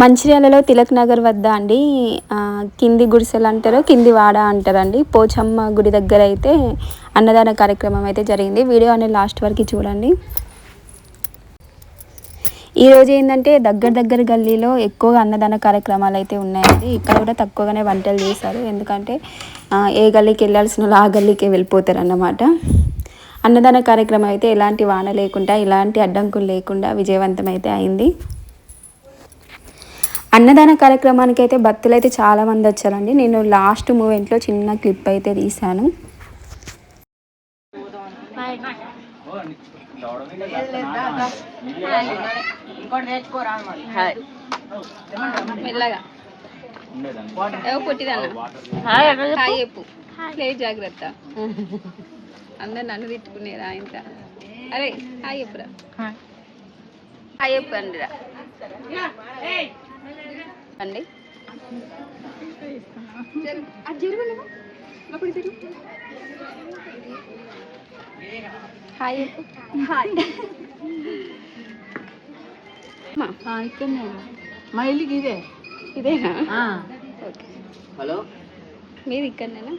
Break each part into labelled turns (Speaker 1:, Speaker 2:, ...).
Speaker 1: మంచిర్యాలలో తిలక్ నగర్ వద్ద అండి కింది గుడిసెలు అంటారు కింది వాడ అంటారండి. పోచమ్మ గుడి దగ్గర అయితే అన్నదాన కార్యక్రమం అయితే జరిగింది. వీడియో అనేది లాస్ట్ వరకు చూడండి. ఈరోజు ఏంటంటే దగ్గర దగ్గర గల్లీలో ఎక్కువగా అన్నదాన కార్యక్రమాలు అయితే ఉన్నాయండి. ఇక్కడ కూడా తక్కువగానే వంటలు చేశారు ఎందుకంటే ఏ గల్లీకి వెళ్ళాల్సిన వాళ్ళు ఆ గల్లీకే వెళ్ళిపోతారు అన్నమాట అన్నదాన కార్యక్రమం అయితే ఎలాంటి వాన లేకుండా ఎలాంటి అడ్డంకులు లేకుండా విజయవంతం అయితే అయింది. అన్నదాన కార్యక్రమానికి అయితే భక్తులు అయితే చాలా మంది వచ్చారండి. నేను లాస్ట్ మూమెంట్లో చిన్న క్లిప్ అయితే తీశాను. మెల్లగా. పుట్టిదన్న చెప్పు? జాగ్రత్త. అందరు నన్ను తిట్టుకునేరా ఇంత. అరే హాయ్ చెప్పురా. హాయ్. చెప్పు అండిరా అండి హాయ్. చెప్పు హాయ్
Speaker 2: ఇక్కడనే మా ఇల్లుకి ఇదే?
Speaker 1: ఇదేనా?
Speaker 3: హలో.
Speaker 1: మీది ఇక్కడనేనా?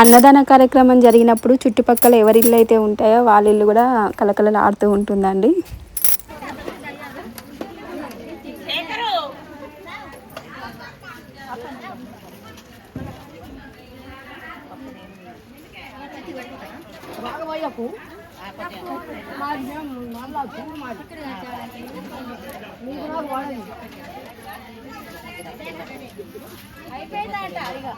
Speaker 1: అన్నదాన కార్యక్రమం జరిగినప్పుడు చుట్టుపక్కల ఎవరి ఇల్లు అయితే ఉంటాయో వాళ్ళ ఇల్లు కూడా కలకలలు ఆడుతూ ఉంటుందండి. రాఘవయ్యకు మా జ్ఞానం మళ్ళా చూడు మా అయిపోయిందంట ఇక